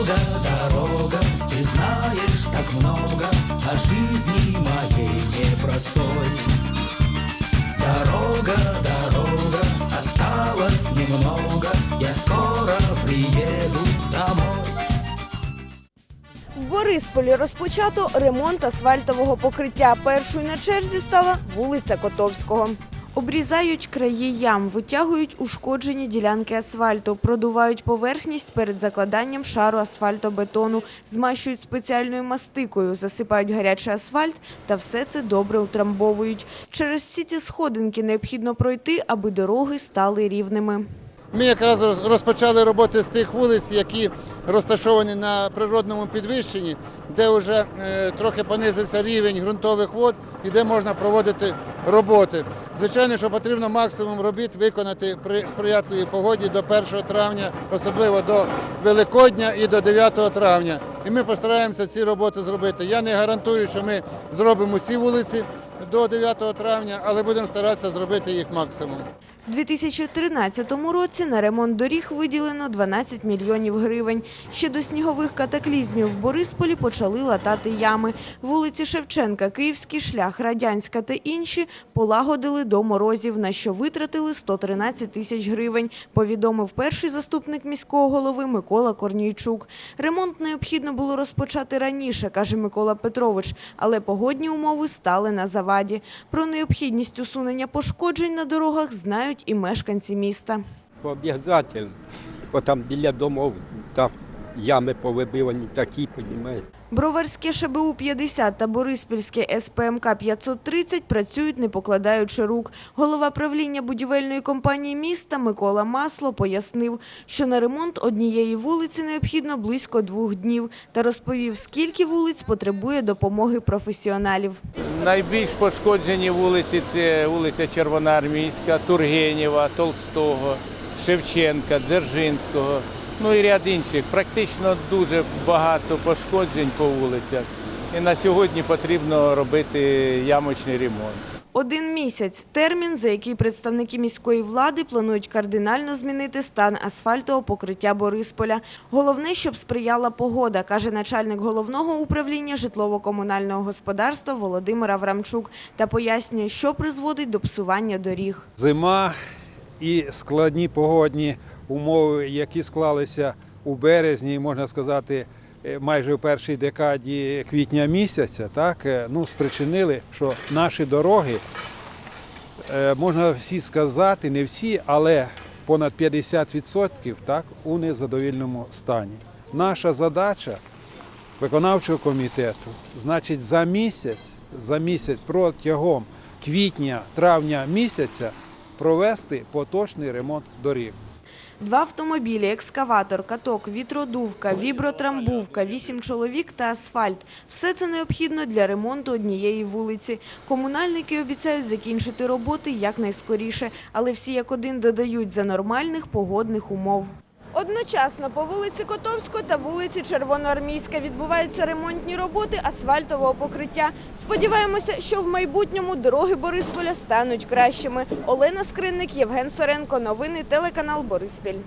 Дорога, дорога, ты знаешь так много о жизни моей непростой. Дорога, дорога, осталось немного, я скоро приеду домой. В Борисполі розпочато ремонт асфальтового покриття. Першою на черзі стала вулиця Котовського. Обрізають краї ям, витягують ушкоджені ділянки асфальту, продувають поверхність перед закладанням шару асфальтобетону, змащують спеціальною мастикою, засипають гарячий асфальт та все це добре утрамбовують. Через всі ці сходинки необхідно пройти, аби дороги стали рівними. Ми якраз розпочали роботи з тих вулиць, які розташовані на природному підвищенні, де вже е, трохи понизився рівень ґрунтових вод і де можна проводити роботи. Звичайно, що потрібно максимум робіт виконати при сприятливій погоді до 1 травня, особливо до Великодня і до 9 травня. І ми постараємося ці роботи зробити. Я не гарантую, що ми зробимо всі вулиці до 9 травня, але будемо старатися зробити їх максимум. У 2013 році на ремонт доріг виділено 12 мільйонів гривень. Ще до снігових катаклізмів в Борисполі почали латати ями. Вулиці Шевченка, Київський шлях, Радянська та інші полагодили до морозів, на що витратили 113 тисяч гривень, повідомив перший заступник міського голови Микола Корнійчук. Ремонт необхідно було розпочати раніше, каже Микола Петрович, але погодні умови стали на заваді. Про необхідність усунення пошкоджень на дорогах знають і мешканці міста. Обов'язательно. Бо там біля домов, там ями повибивані такі, понімаєте. Броварське ШБУ 50 та Бориспільське СПМК 530 працюють не покладаючи рук. Голова правління будівельної компанії міста Микола Масло пояснив, що на ремонт однієї вулиці необхідно близько двох днів та розповів, скільки вулиць потребує допомоги професіоналів. Найбільш пошкоджені вулиці це вулиця Червоноармійська, Тургенєва, Толстого, Шевченка, Дзержинського, ну і ряд інших. Практично дуже багато пошкоджень по вулицях. І на сьогодні потрібно робити ямочний ремонт. Один місяць – термін, за який представники міської влади планують кардинально змінити стан асфальтового покриття Борисполя. Головне, щоб сприяла погода, каже начальник головного управління житлово-комунального господарства Володимир Аврамчук та пояснює, що призводить до псування доріг. Зима і складні погодні умови, які склалися у березні, можна сказати, е, майже в першій декаді квітня місяця, так, е, ну, спричинили, що наші дороги, е, можна всі сказати, не всі, але понад 50% так, у незадовільному стані. Наша задача виконавчого комітету, значить, за місяць, за місяць протягом квітня-травня місяця провести поточний ремонт доріг. Два автомобілі, екскаватор, каток, вітродувка, вібротрамбувка, вісім чоловік та асфальт. Все це необхідно для ремонту однієї вулиці. Комунальники обіцяють закінчити роботи якнайскоріше, але всі як один додають за нормальних погодних умов. Одночасно по вулиці Котовського та вулиці Червоноармійська відбуваються ремонтні роботи асфальтового покриття. Сподіваємося, що в майбутньому дороги Борисполя стануть кращими. Олена Скринник, Євген Соренко. Новини телеканал Бориспіль.